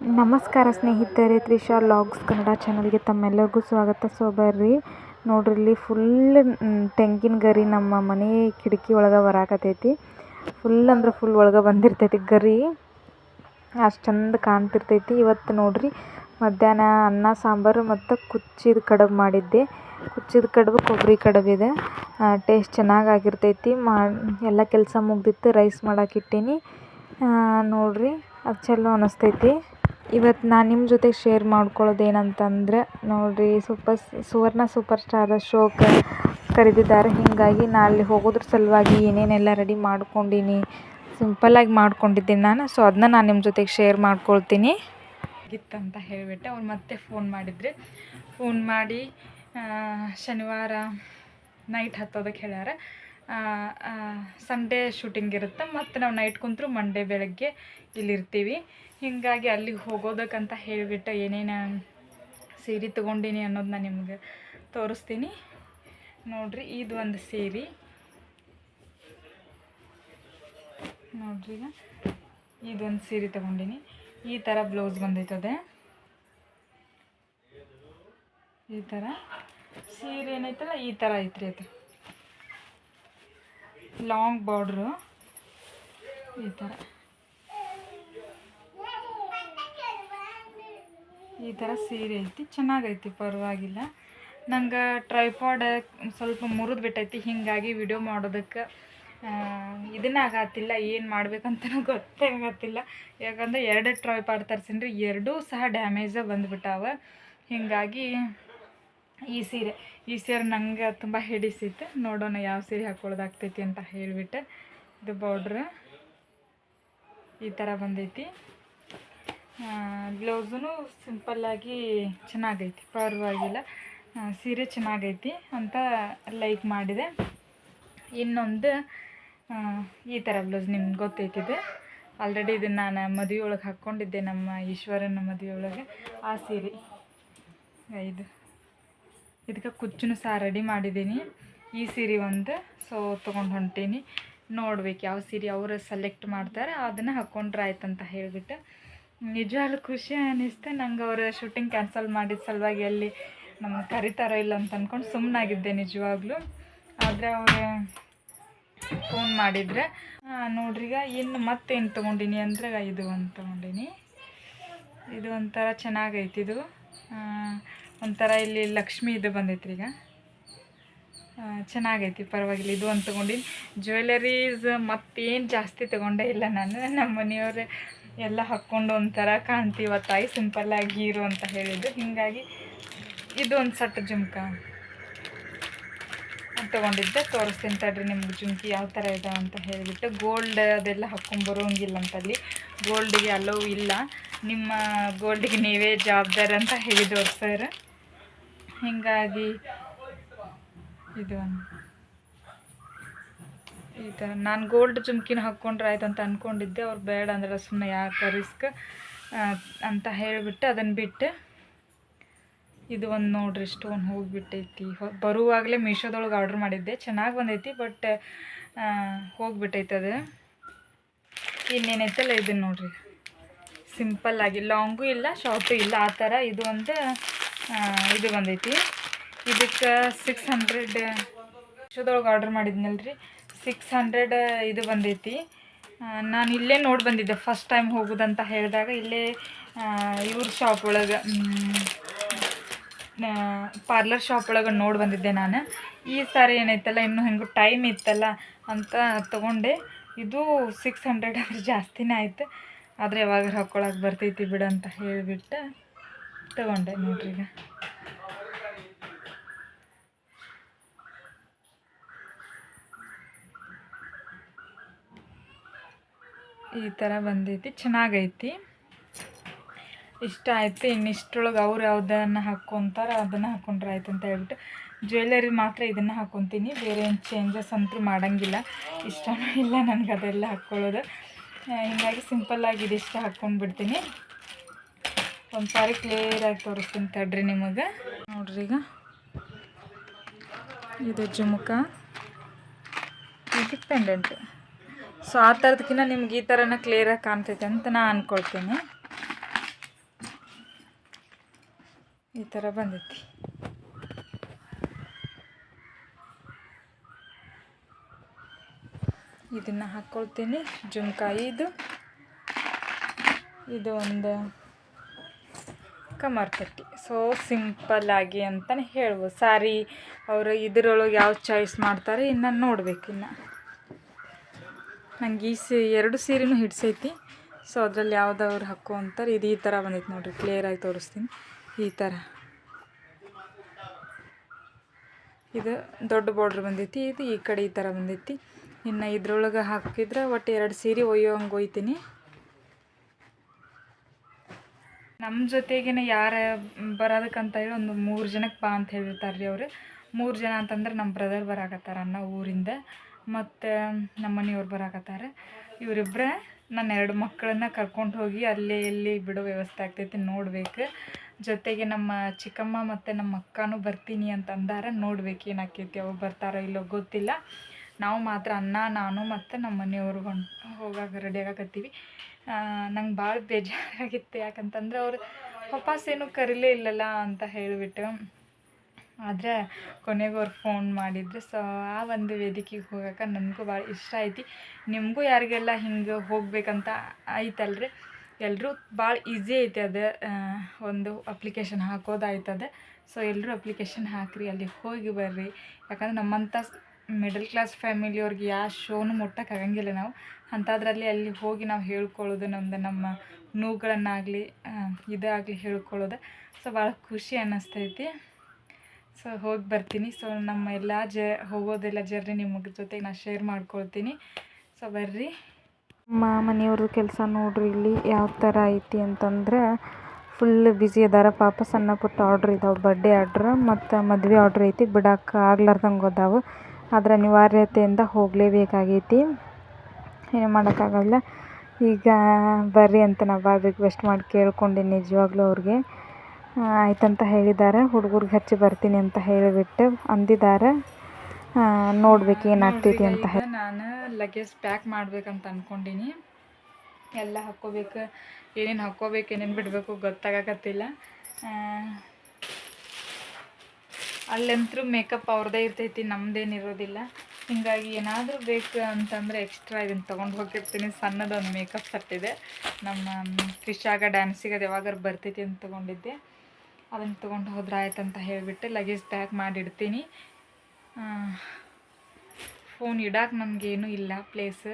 ನಮಸ್ಕಾರ ಸ್ನೇಹಿತರೆ, ತ್ರಿಷಾ ಲಾಗ್ಸ್ ಕನ್ನಡ ಚಾನಲ್ಗೆ ತಮ್ಮೆಲ್ಲರಿಗೂ ಸ್ವಾಗತ. ಸೊ ಬರ್ರಿ, ನೋಡ್ರಿ ಇಲ್ಲಿ ಫುಲ್ ತೆಂಗಿನ ಗರಿ ನಮ್ಮ ಮನೆ ಕಿಟಕಿ ಒಳಗೆ ಬರಾಕತೈತಿ. ಫುಲ್ ಅಂದ್ರೆ ಫುಲ್ ಒಳಗೆ ಬಂದಿರ್ತೈತಿ ಗರಿ. ಅಷ್ಟು ಚಂದ ಕಾಣ್ತಿರ್ತೈತಿ. ಇವತ್ತು ನೋಡ್ರಿ, ಮಧ್ಯಾಹ್ನ ಅನ್ನ, ಸಾಂಬಾರು ಮತ್ತು ಕುಚ್ಚಿದ ಕಡಬು ಮಾಡಿದ್ದೆ. ಕುಚ್ಚಿದ ಕಡುಬು ಕೊಬ್ಬರಿ ಕಡಬಿದೆ ಟೇಸ್ಟ್ ಚೆನ್ನಾಗಾಗಿರ್ತೈತಿ ಮಾ, ಎಲ್ಲ ಕೆಲಸ ಮುಗ್ದಿತ್ತು ರೈಸ್ ಮಾಡಕ್ಕೆ ಇಟ್ಟೀನಿ. ನೋಡ್ರಿ, ಅದು ಚಲೋ ಅನ್ನಿಸ್ತೈತಿ ಇವತ್ತು ನಾನು ನಿಮ್ಮ ಜೊತೆ ಶೇರ್ ಮಾಡ್ಕೊಳ್ಳೋದು ಏನಂತಂದ್ರೆ ನೋಡಿರಿ ಸೂಪರ್ ಸುವರ್ಣ ಸೂಪರ್ ಸ್ಟಾರ್ ಶೋಕ ಕರೆದಿದ್ದಾರೆ. ಹೀಗಾಗಿ ನಾ ಅಲ್ಲಿ ಹೋಗೋದ್ರ ಸಲುವಾಗಿ ಏನೇನೆಲ್ಲ ರೆಡಿ ಮಾಡ್ಕೊಂಡೀನಿ ಸಿಂಪಲ್ಲಾಗಿ ಮಾಡ್ಕೊಂಡಿದ್ದೀನಿ ನಾನು. ಸೊ ಅದನ್ನ ನಾನು ನಿಮ್ಮ ಜೊತೆಗೆ ಶೇರ್ ಮಾಡ್ಕೊಳ್ತೀನಿ. ಅಂತ ಹೇಳಿಬಿಟ್ಟೆ ಅವ್ನು ಮತ್ತೆ ಫೋನ್ ಮಾಡಿದ್ರಿ. ಫೋನ್ ಮಾಡಿ ಶನಿವಾರ ನೈಟ್ ಹತ್ತೋದಕ್ಕೆ ಹೇಳ್ಯಾರ. ಸಂಡೇ ಶೂಟಿಂಗ್ ಇರುತ್ತೆ. ಮತ್ತು ನಾವು ನೈಟ್ ಕುಂತರು ಮಂಡೇ ಬೆಳಗ್ಗೆ ಇಲ್ಲಿರ್ತೀವಿ. ಹೀಗಾಗಿ ಅಲ್ಲಿಗೆ ಹೋಗೋದಕ್ಕಂತ ಹೇಳಿಬಿಟ್ಟು ಏನೇನು ಸೀರೆ ತೊಗೊಂಡೀನಿ ಅನ್ನೋದನ್ನ ನಿಮ್ಗೆ ತೋರಿಸ್ತೀನಿ. ನೋಡ್ರಿ, ಇದು ಒಂದು ಸೀರೆ. ನೋಡ್ರಿ ಈಗ. ಇದೊಂದು ಸೀರೆ ತೊಗೊಂಡಿನಿ. ಈ ಥರ ಬ್ಲೌಸ್ ಬಂದೈತದೆ. ಈ ಥರ ಸೀರೆ ಏನೈತಲ್ಲ, ಈ ಥರ ಐತ್ರಿ ಅದು. Long border. ಈ ಥರ ಈ ಥರ ಸೀರೆ ಐತಿ. ಚೆನ್ನಾಗೈತಿ, ಪರವಾಗಿಲ್ಲ. ನಂಗೆ ಟ್ರೈಪಾಡ್ ಸ್ವಲ್ಪ ಮುರಿದು ಬಿಟ್ಟೈತಿ. ಹೀಗಾಗಿ ವಿಡಿಯೋ ಮಾಡೋದಕ್ಕೆ ಇದನ್ನ ಆಗತ್ತಿಲ್ಲ. ಏನು ಮಾಡ್ಬೇಕಂತನೂ ಗೊತ್ತೇ ಆಗತ್ತಿಲ್ಲ. ಯಾಕಂದ್ರೆ ಎರಡು ಟ್ರೈಪಾಡ್ ತರ್ಸೀನಿ ಎರಡೂ ಸಹ ಡ್ಯಾಮೇಜ ಬಂದುಬಿಟ್ಟಾವ. ಹೀಗಾಗಿ ಈ ಸೀರೆ ಈ ಸೀರೆ ನಂಗೆ ತುಂಬ ಹಿಡಿಸಿತ್ತು. ನೋಡೋಣ ಯಾವ ಸೀರೆ ಹಾಕ್ಕೊಳ್ಳೋದಾಗ್ತೈತಿ ಅಂತ ಹೇಳಿಬಿಟ್ಟು. ಇದು ಬಾರ್ಡ್ರ್ ಈ ಥರ ಬಂದೈತಿ. ಬ್ಲೌಸೂ ಸಿಂಪಲ್ಲಾಗಿ ಚೆನ್ನಾಗೈತಿ, ಪರವಾಗಿಲ್ಲ. ಸೀರೆ ಚೆನ್ನಾಗೈತಿ ಅಂತ ಲೈಕ್ ಮಾಡಿದೆ. ಇನ್ನೊಂದು ಈ ಥರ ಬ್ಲೌಸ್ ನಿಮ್ಗೆ ಗೊತ್ತೈತಿದೆ. ಆಲ್ರೆಡಿ ಇದನ್ನು ನಾನು ಮದುವೆ ಒಳಗೆ ಹಾಕ್ಕೊಂಡಿದ್ದೆ ನಮ್ಮ ಈಶ್ವರನ ಮದುವೆ ಒಳಗೆ. ಆ ಸೀರೆ, ಇದು. ಇದಕ್ಕೆ ಕುಚ್ಚು ಸಹ ರೆಡಿ ಮಾಡಿದ್ದೀನಿ. ಈ ಸೀರೆ ಒಂದು ಸೊ ತೊಗೊಂಡು ಹೊಂಟೀನಿ. ನೋಡ್ಬೇಕು ಯಾವ ಸೀರೆ ಅವರು ಸೆಲೆಕ್ಟ್ ಮಾಡ್ತಾರೆ, ಅದನ್ನು ಹಾಕ್ಕೊಂಡ್ರೆ ಆಯ್ತಂತ ಹೇಳಿಬಿಟ್ಟು. ನಿಜವಾಗ್ಲೂ ಖುಷಿ ಅನ್ನಿಸ್ತು ನಂಗೆ ಅವರು ಶೂಟಿಂಗ್ ಕ್ಯಾನ್ಸಲ್ ಮಾಡಿದ ಸಲುವಾಗಿ ಅಲ್ಲಿ ನಮ್ಮ ಕರಿತಾರೋ ಇಲ್ಲ ಅಂತ ಅಂದ್ಕೊಂಡು ಸುಮ್ಮನಾಗಿದ್ದೆ ನಿಜವಾಗ್ಲೂ. ಆದರೆ ಅವರು ಫೋನ್ ಮಾಡಿದರೆ ನೋಡ್ರಿಗ ಇನ್ನು ಮತ್ತೇನು ತೊಗೊಂಡಿನಿ ಅಂದ್ರೆ ಇದು ಒಂದು ತೊಗೊಂಡಿನಿ. ಇದು ಒಂಥರ ಚೆನ್ನಾಗೈತಿ ಇದು. ಒಂಥರ ಇಲ್ಲಿ ಲಕ್ಷ್ಮಿ ಇದು ಬಂದೈತ್ರಿ ಈಗ. ಚೆನ್ನಾಗೈತಿ, ಪರವಾಗಿಲ್ಲ, ಇದು ಒಂದು ತೊಗೊಂಡಿನಿ. ಜ್ಯುವೆಲರೀಸ್ ಮತ್ತೇನು ಜಾಸ್ತಿ ತೊಗೊಂಡೇ ಇಲ್ಲ ನಾನು. ನಮ್ಮ ಮನೆಯವರೇ ಎಲ್ಲ ಹಾಕ್ಕೊಂಡು ಒಂಥರ ಕಾಣ್ತೀವ ತಾಯಿ ಸಿಂಪಲ್ಲಾಗಿ ಇರು ಅಂತ ಹೇಳಿದ್ದು ಹೀಗಾಗಿ ಇದು ಒಂದು ಸಟ್ ಜುಮ್ಕ. ತೊಗೊಂಡಿದ್ದೆ, ತೋರಿಸ್ತೀನಿ ತಡ್ರಿ ನಿಮ್ಗೆ ಜುಮ್ಕಿ ಯಾವ ಥರ ಇದೆ ಅಂತ ಹೇಳಿಬಿಟ್ಟು. ಗೋಲ್ಡ್ ಅದೆಲ್ಲ ಹಾಕ್ಕೊಂಬರೋಂಗಿಲ್ಲ ಅಂತಲ್ಲಿ. ಗೋಲ್ಡಿಗೆ ಅಲೋ ಇಲ್ಲ. ನಿಮ್ಮ ಗೋಲ್ಡಿಗೆ ನೀವೇ ಜವಾಬ್ದಾರಿ ಅಂತ ಹೇಳಿದವ್ರು ಸರ್. ಹೀಗಾಗಿ ಇದು ಈ ಥರ ನಾನು ಗೋಲ್ಡ್ ಜುಮ್ಕಿನ ಹಾಕ್ಕೊಂಡ್ರೆ ಆಯ್ತು ಅಂತ ಅಂದ್ಕೊಂಡಿದ್ದೆ ಅವ್ರು ಬೇಡ ಅಂದ್ರೆ ಸುಮ್ಮನೆ ಯಾಕೆ ರಿಸ್ಕ್ ಅಂತ ಹೇಳಿಬಿಟ್ಟು ಅದನ್ನು ಬಿಟ್ಟು ಇದು ಒಂದು ನೋಡ್ರಿ ಸ್ಟೋನ್ ಹೋಗಿಬಿಟ್ಟೈತಿ. ಬರುವಾಗಲೇ ಮೀಶೋದೊಳಗೆ ಆರ್ಡ್ರ್ ಮಾಡಿದ್ದೆ. ಚೆನ್ನಾಗಿ ಬಂದೈತಿ ಬಟ್ ಹೋಗಿಬಿಟ್ಟೈತೆ ಅದು. ಇನ್ನೇನೈತಲ್ಲ ಇದನ್ನು ನೋಡ್ರಿ. ಸಿಂಪಲ್ಲಾಗಿ ಲಾಂಗು ಇಲ್ಲ ಶಾರ್ಟು ಇಲ್ಲ. ಆ ಥರ ಇದು ಒಂದು ಇದು ಬಂದೈತಿ. ಇದಕ್ಕೆ ಸಿಕ್ಸ್ ಹಂಡ್ರೆಡ್ ವಿಷದೊಳಗೆ ಆರ್ಡ್ರ್ ಮಾಡಿದ್ನಲ್ರಿ. ಸಿಕ್ಸ್ ಹಂಡ್ರೆಡ್ ಇದು ಬಂದೈತಿ. ನಾನು ಇಲ್ಲೇ ನೋಡಿ ಬಂದಿದ್ದೆ ಫಸ್ಟ್ ಟೈಮ್ ಹೋಗೋದಂತ ಹೇಳಿದಾಗ ಇಲ್ಲೇ ಇವ್ರ ಶಾಪ್ ಒಳಗೆ ಪಾರ್ಲರ್ ಶಾಪ್ ಒಳಗೆ ನೋಡಿ ಬಂದಿದ್ದೆ ನಾನು. ಈ ಸಾರಿ ಏನೈತಲ್ಲ, ಇನ್ನೂ ಹೆಂಗೆ ಟೈಮ್ ಇತ್ತಲ್ಲ ಅಂತ ತೊಗೊಂಡೆ. ಇದು ಸಿಕ್ಸ್ ಹಂಡ್ರೆಡ್ ಜಾಸ್ತಿನೇ ಆಯ್ತು. ಆದರೆ ಯಾವಾಗ ಹಾಕ್ಕೊಳಕ್ಕೆ ಬರ್ತೈತಿ ಬಿಡು ಅಂತ ಹೇಳಿಬಿಟ್ಟು. ತೊಗೊಂಡೆ ನೋಡ್ರಿ ಈಗ. ಈ ಥರ ಬಂದೈತಿ, ಚೆನ್ನಾಗೈತಿ. ಇಷ್ಟ ಆಯಿತು ಇನ್ನಿಷ್ಟೊಳಗೆ ಅವ್ರು ಯಾವುದನ್ನು ಹಾಕ್ಕೊತಾರೋ ಅದನ್ನು ಹಾಕ್ಕೊಂಡ್ರೆ ಆಯ್ತು ಅಂತ ಹೇಳ್ಬಿಟ್ಟು. ಜ್ಯುವೆಲರಿ ಮಾತ್ರ ಇದನ್ನು ಹಾಕ್ಕೊತೀನಿ ಬೇರೆ ಏನು ಚೇಂಜಸ್ ಅಂತೂ ಮಾಡೋಂಗಿಲ್ಲ. ಇಷ್ಟನೂ ಇಲ್ಲ ನನಗೆ ಅದೆಲ್ಲ ಹಾಕ್ಕೊಳ್ಳೋದು ಹೀಗಾಗಿ ಸಿಂಪಲ್ಲಾಗಿ ಇದಿಷ್ಟು ಹಾಕ್ಕೊಂಡು ಬಿಡ್ತೀನಿ ಒಂದು ಸಾರಿ ಕ್ಲಿಯರಾಗಿ ತೋರಿಸ್ತೀನಿ ತಡ್ರಿ ನಿಮಗೆ. ನೋಡ್ರಿ ಈಗ. ಇದು ಜುಮುಕ. ಇದು ಪೆಂಡೆಂಟ್ ಸೊ ಆ ಥರದಕ್ಕಿಂತ ನಿಮ್ಗೆ ಈ ಥರನ ಕ್ಲಿಯರಾಗಿ ಕಾಣ್ತೈತೆ ಅಂತ ನಾನು ಅಂದ್ಕೊಳ್ತೀನಿ ಈ ಥರ ಬಂದೈತಿ. ಇದನ್ನು ಹಾಕ್ಕೊಳ್ತೀನಿ ಜುಮ್ಕಾಯಿ ಇದು ಇದು ಒಂದು ಕಮರ್ ಪಟ್ಟಿ ಸೊ ಸಿಂಪಲ್ ಆಗಿ ಅಂತಲೇ ಹೇಳ್ಬೋದು. ಸಾರಿ, ಅವರು ಇದರೊಳಗೆ ಯಾವ ಚಾಯ್ಸ್ ಮಾಡ್ತಾರೆ ಇನ್ನು ನೋಡ್ಬೇಕು ಇನ್ನು. ನಂಗೆ ಈ ಸೀ, ಎರಡು ಸೀರೆನೂ ಹಿಡ್ಸೈತಿ. ಸೊ ಅದರಲ್ಲಿ ಯಾವ್ದವ್ರು ಹಾಕೋ ಅಂತಾರೆ ಇದು ಈ ಥರ ಬಂದೈತೆ ನೋಡಿರಿ. ಕ್ಲಿಯರಾಗಿ ತೋರಿಸ್ತೀನಿ. ಈ ಥರ ಇದು ದೊಡ್ಡ ಬಾರ್ಡ್ರ್ ಬಂದೈತಿ, ಇದು ಈ ಕಡೆ ಈ ಥರ ಬಂದೈತಿ. ಇನ್ನು ಇದ್ರೊಳಗೆ ಹಾಕಿದ್ರೆ ಒಟ್ಟು ಎರಡು ಸೀರೆ ಒಯ್ಯೋ ಹಂಗೆ ಒಯ್ತೀನಿ. ನಮ್ಮ ಜೊತೆಗೇನೆ ಯಾರು ಬರೋದಕ್ಕಂತ ಹೇಳಿ ಒಂದು ಮೂರು ಜನಕ್ಕೆ ಬಾ ಅಂತ ಹೇಳಿರ್ತಾರೆ ರೀ ಅವರು. ಮೂರು ಜನ ಅಂತಂದ್ರೆ ನಮ್ಮ ಬ್ರದರ್ ಬರಾಕತ್ತಾರ ಅನ್ನ ಊರಿಂದ ಮತ್ತು ನಮ್ಮ ಮನೆಯವ್ರು ಬರಾಕತ್ತಾರೆ. ಇವರಿಬ್ಬರೇ ನನ್ನ ಎರಡು ಮಕ್ಕಳನ್ನ ಕರ್ಕೊಂಡು ಹೋಗಿ ಅಲ್ಲೇ ಎಲ್ಲಿ ಬಿಡೋ ವ್ಯವಸ್ಥೆ ಆಗ್ತೈತಿ ನೋಡ್ಬೇಕು. ಜೊತೆಗೆ ನಮ್ಮ ಚಿಕ್ಕಮ್ಮ ಮತ್ತು ನಮ್ಮ ಅಕ್ಕನೂ ಬರ್ತೀನಿ ಅಂತ ಅಂದಾರ ನೋಡ್ಬೇಕು ಏನಾಕೈತಿ ಅವ್ರು ಬರ್ತಾರೋ ಇಲ್ಲೋ ಗೊತ್ತಿಲ್ಲ. ನಾವು ಮಾತ್ರ ಅನ್ನ, ನಾನು ಮತ್ತು ನಮ್ಮ ಮನೆಯವರು ಹೊಂಟು ಹೋಗಾಕ ರೆಡಿ ಆಗಕತ್ತೀವಿ. ನಂಗೆ ಭಾಳ ಬೇಜಾರಾಗಿತ್ತು. ಯಾಕಂತಂದ್ರೆ ಅವ್ರು ಏನು ಕರೀಲೇ ಇಲ್ಲಲ್ಲ ಅಂತ ಹೇಳಿಬಿಟ್ಟು. ಆದರೆ ಕೊನೆಗೆ ಅವ್ರು ಫೋನ್ ಮಾಡಿದ್ರು. ಸೊ ಆ ಒಂದು ವೇದಿಕೆಗೆ ಹೋಗಕ್ಕೆ ನನಗೂ ಭಾಳ ಇಷ್ಟ ಐತಿ ನಿಮಗೂ ಯಾರಿಗೆಲ್ಲ ಹಿಂಗೆ ಹೋಗ್ಬೇಕಂತ ಐತಲ್ರಿ ಎಲ್ಲರೂ ಭಾಳ ಈಸಿ ಐತೆ ಅದು. ಒಂದು ಅಪ್ಲಿಕೇಶನ್ ಹಾಕೋದಾಯ್ತದೆ. ಸೊ ಎಲ್ಲರೂ ಅಪ್ಲಿಕೇಶನ್ ಹಾಕಿರಿ, ಅಲ್ಲಿ ಹೋಗಿ ಬರ್ರಿ. ಯಾಕಂದ್ರೆ ನಮ್ಮಂಥ ಮಿಡಲ್ ಕ್ಲಾಸ್ ಫ್ಯಾಮಿಲಿಯವ್ರಿಗೆ ಯಾವ ಶೋನು ಮುಟ್ಟಕ್ಕೆ ಆಗಂಗಿಲ್ಲ ನಾವು. ಅಂಥದ್ರಲ್ಲಿ ಅಲ್ಲಿ ಹೋಗಿ ನಾವು ಹೇಳ್ಕೊಳ್ಳೋದು ನಮ್ಮದು ನಮ್ಮ ನೋವುಗಳನ್ನಾಗಲಿ ಇದಾಗಲಿ ಹೇಳ್ಕೊಳ್ಳೋದು. ಸೊ ಭಾಳ ಖುಷಿ ಅನ್ನಿಸ್ತೈತಿ. ಸೊ ಹೋಗಿ ಬರ್ತೀನಿ. ಸೊ ನಮ್ಮ ಎಲ್ಲ ಜ, ಹೋಗೋದೆಲ್ಲ ಜರ್ನಿ ನಿಮ್ಮ ಜೊತೆಗೆ ನಾನು ಶೇರ್ ಮಾಡ್ಕೊಳ್ತೀನಿ. ಸೊ ಬರ್ರಿ. ನಮ್ಮ ಮನೆಯವ್ರದ್ದು ಕೆಲಸ ನೋಡ್ರಿ ಇಲ್ಲಿ ಯಾವ ಥರ ಐತಿ ಅಂತಂದ್ರೆ ಫುಲ್ ಬ್ಯುಸಿ ಅದಾರ. ಪಾಪ ಸಣ್ಣ ಪುಟ್ಟ ಆರ್ಡ್ರ್ ಇದಾವೆ. ಬರ್ಡೇ ಆರ್ಡ್ರ್ ಮತ್ತು ಮದುವೆ ಆರ್ಡ್ರ್ ಐತಿ. ಬಿಡಕ್ಕೆ ಆಗ್ಲಾರ್ದಂಗೆ ಅದಾವು. ಆದ್ರೆ ಅನಿವಾರ್ಯತೆಯಿಂದ ಹೋಗಲೇಬೇಕಾಗೈತಿ. ಏನು ಮಾಡೋಕ್ಕಾಗಲ್ಲ. ಈಗ ಬರ್ರಿ ಅಂತ ನಾ ಭಾಳ ರಿಕ್ವೆಸ್ಟ್ ಮಾಡಿ ಕೇಳ್ಕೊಂಡೆ ನಿಜವಾಗ್ಲೂ ಅವ್ರಿಗೆ. ಆಯ್ತಂತ ಹೇಳಿದ್ದಾರೆ ಹುಡುಗರಿಗೆ ಹಚ್ಚಿ ಬರ್ತೀನಿ ಅಂತ ಹೇಳಿಬಿಟ್ಟು ಅಂದಿದ್ದಾರೆ ನೋಡ್ಬೇಕು ಏನಾಗ್ತೈತಿ ಅಂತ ಹೇಳಿ. ನಾನು ಲಗೇಜ್ ಪ್ಯಾಕ್ ಮಾಡ್ಬೇಕಂತ ಅಂದ್ಕೊಂಡೀನಿ ಎಲ್ಲ ಹಾಕ್ಕೋಬೇಕು ಏನೇನು ಹಾಕ್ಕೋಬೇಕು ಏನೇನು ಬಿಡಬೇಕು ಗೊತ್ತಾಗಕತ್ತಿಲ್ಲ. ಅಲ್ಲಂತರೂ ಮೇಕಪ್ ಅವ್ರದ್ದೇ ಇರ್ತೈತಿ, ನಮ್ದೇನು ಇರೋದಿಲ್ಲ. ಹೀಗಾಗಿ ಏನಾದರೂ ಬೇಕು ಅಂತಂದರೆ ಎಕ್ಸ್ಟ್ರಾ ಇದನ್ನು ತೊಗೊಂಡು ಹೋಗಿರ್ತೀನಿ. ಸಣ್ಣದೊಂದು ಮೇಕಪ್ ಸೆಟ್ ಇದೆ ನಮ್ಮ ಕ್ರಿಶಾಗ ಡ್ಯಾನ್ಸಿಗೆ ಅದು ಯಾವಾಗಾರು ಬರ್ತೈತಿ ಅಂತ ತೊಗೊಂಡಿದ್ದೆ. ಅದನ್ನು ತೊಗೊಂಡು ಹೋದ್ರೆ ಆಯ್ತು ಅಂತ ಹೇಳಿಬಿಟ್ಟು ಲಗೇಜ್ ಪ್ಯಾಕ್ ಮಾಡಿಡ್ತೀನಿ. ಫೋನ್ ಇಡಕ್ಕೆ ನಮಗೇನು ಇಲ್ಲ ಪ್ಲೇಸ್